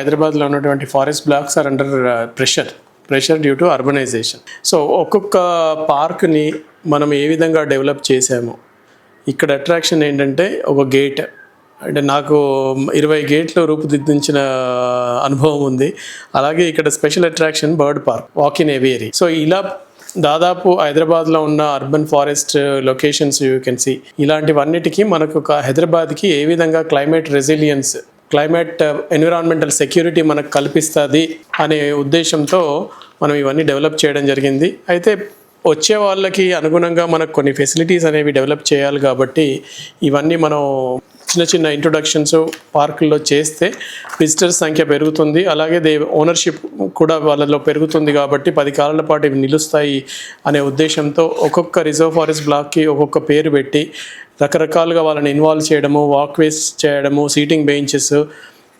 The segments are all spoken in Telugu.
హైదరాబాద్లో ఉన్నటువంటి forest blocks are under pressure. Pressure due to urbanisation. So ఒక్కొక్క పార్క్ని మనం ఏ విధంగా డెవలప్ చేసాము ఇక్కడ అట్రాక్షన్ ఏంటంటే ఒక గేట్. అంటే నాకు ఇరవై గేట్లు రూపుదిద్దించిన అనుభవం ఉంది. అలాగే ఇక్కడ special attraction bird park walk in aviary. So ఇలా దాదాపు హైదరాబాద్లో ఉన్న urban forest locations you can see. ఇలాంటివన్నిటికీ మనకు ఒక హైదరాబాద్కి ఏ విధంగా climate resilience climate um, environmental security మనకు కల్పిస్తుంది అనే ఉద్దేశంతో మనం ఇవన్నీ డెవలప్ చేయడం జరిగింది. అయితే వచ్చే వాళ్ళకి అనుగుణంగా మనకు కొన్ని ఫెసిలిటీస్ అనేవి డెవలప్ చేయాలి కాబట్టి ఇవన్నీ మనం చిన్న చిన్న ఇంట్రొడక్షన్స్ పార్కుల్లో చేస్తే విజిటర్స్ సంఖ్య పెరుగుతుంది. అలాగే దే ఓనర్షిప్ కూడా వాళ్ళలో పెరుగుతుంది కాబట్టి పది కాలాల పాటు ఇవి నిలుస్తాయి అనే ఉద్దేశంతో ఒక్కొక్క రిజర్వ్ ఫారెస్ట్ బ్లాక్కి ఒక్కొక్క పేరు పెట్టి రకరకాలుగా వాళ్ళని ఇన్వాల్వ్ చేయడము వాక్వేస్ చేయడము సీటింగ్ బెంచెస్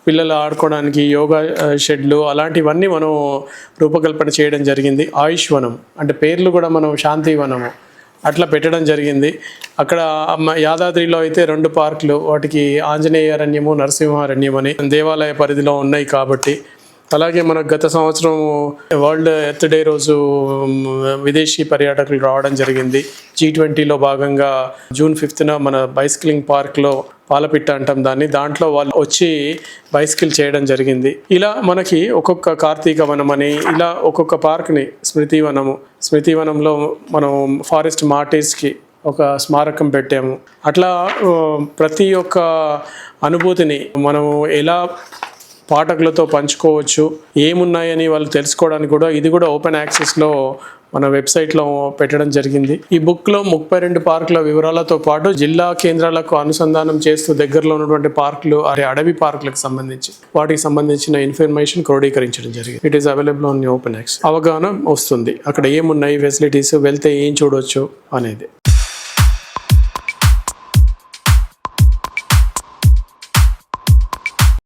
పిల్లలు ఆడుకోవడానికి యోగా షెడ్లు అలాంటివన్నీ మనం రూపకల్పన చేయడం జరిగింది. ఆయుష్ వనం అంటే పేర్లు కూడా మనం శాంతివనము. అట్లా పెట్టడం జరిగింది. అక్కడ యాదాద్రిలో అయితే రెండు పార్కులు వాటికి ఆంజనేయారణ్యము నరసింహారణ్యం అని దేవాలయ పరిధిలో ఉన్నాయి కాబట్టి. అలాగే మనకు గత సంవత్సరం వరల్డ్ ఎర్త్ డే రోజు విదేశీ పర్యాటకులు రావడం జరిగింది. జీ ట్వంటీలో భాగంగా జూన్ ఫిఫ్త్న మన బైసిక్లింగ్ పార్క్లో పాలపిట్ట అంటాం దాన్ని. దాంట్లో వాళ్ళు వచ్చి బైసికిల్ చేయడం జరిగింది. ఇలా మనకి ఒక్కొక్క కార్తీక వనం అని ఇలా ఒక్కొక్క పార్క్ని స్మృతివనము స్మృతివనంలో స్మృతి వనంలో మనం ఫారెస్ట్ మార్టీస్కి ఒక స్మారకం పెట్టాము. అట్లా ప్రతి ఒక్క అనుభూతిని మనము ఎలా పాఠకులతో పంచుకోవచ్చు. ఏమున్నాయని వాళ్ళు తెలుసుకోవడానికి కూడా ఇది కూడా ఓపెన్ యాక్సెస్లో మన వెబ్సైట్లో పెట్టడం జరిగింది. ఈ బుక్లో ముప్పై రెండు పార్కుల వివరాలతో పాటు జిల్లా కేంద్రాలకు అనుసంధానం చేస్తూ దగ్గరలో ఉన్నటువంటి పార్కులు అదే అడవి పార్కులకు సంబంధించి వాటికి సంబంధించిన ఇన్ఫర్మేషన్ క్రోడీకరించడం జరిగింది. It is available on open access అవగాహన వస్తుంది. అక్కడ ఏమున్నాయి ఫెసిలిటీస్ వెళ్తే ఏం చూడొచ్చు అనేది.